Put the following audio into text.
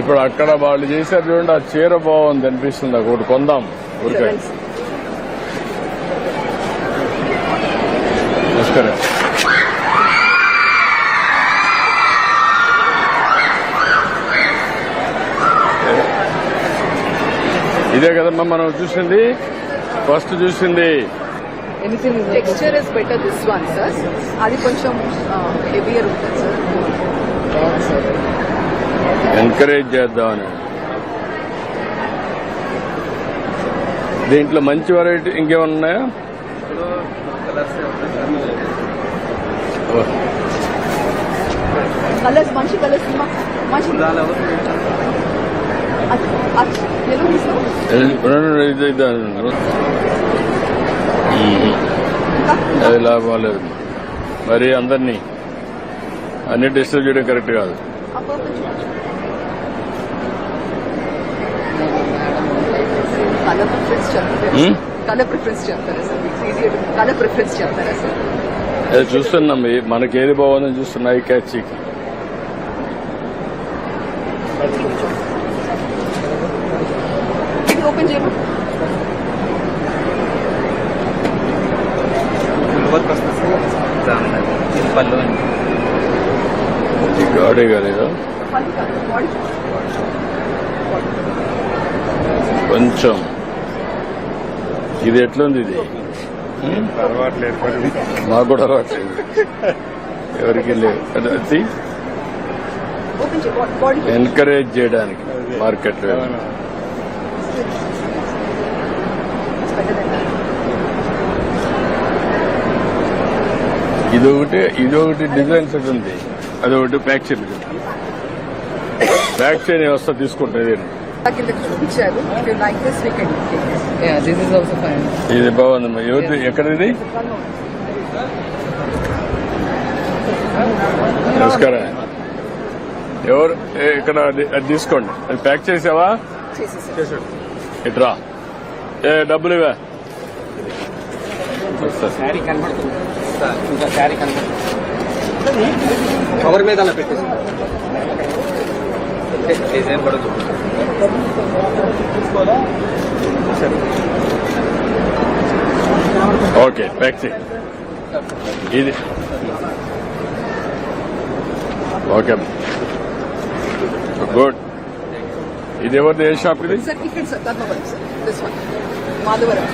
ఇప్పుడు అక్కడ వాళ్ళు చేశారు చూడండి ఆ చీర బాగుంది అనిపిస్తుంది ఒకటి కొందాం ఊరికే. నమస్కారం. ఇదే కదమ్మా మనం చూసింది ఫస్ట్ చూసింది. Anything texture is better this one sir అది కొంచెం హెవియర్ ఉంటుంది సార్ ఎంకరేజ్ చేద్దామని దీంట్లో మంచి వెరైటీ ఇంకేమన్నా ఉన్నాయా ఓ, కలర్స్ మంచి కలర్స్. అది లాభం లేదు మరి అందరినీ అన్ని డిస్టర్బ్ చేయడం కరెక్ట్ కాదు. చూస్తున్నాం. ఈ- మనకి ఏది బాగుందని చూస్తున్నాయి క్యాచ్. ఇది ఓపెన్ చేయమా? వర్క్ వస్తుంది సార్ ఇది? పళ్ళు అండి గాడే కాలేదా. కొంచెం. ఇది ఎట్లుంది ఇది? మాకు కూడా అలవాట్లేదు. ఎవరికి లేవు. అది- ఎంకరేజ్ చేయడానికి మార్కెట్ ఇది ఒకటి ఇది ఒకటి డిజైన్ సెట్ ఉంది. అది ఒకటి ప్యాక్ చేయండి ప్యాక్ చేయని వ్యవస్థ తీసుకుంటుంది నాకు చూపించారు లైక్ దిస్ వీ కెన్. ఇది బాగుందమ్మా. ఎవరి ఎక్కడిది? నమస్కారం. ఎవరు? ఏ, ఇక్కడ అది- తీసుకోండి. అది ప్యాక్ చేసావా? ఇట్రా. ఏ డబ్బులు ఇవా కవర్ మీద పెట్టేసి డిజైన్ కూడా ఓకే ప్యాక్ ఇది ఓకే గుడ్ ఇది ఎవరిది ఏ షాప్ ఇది మాధవరం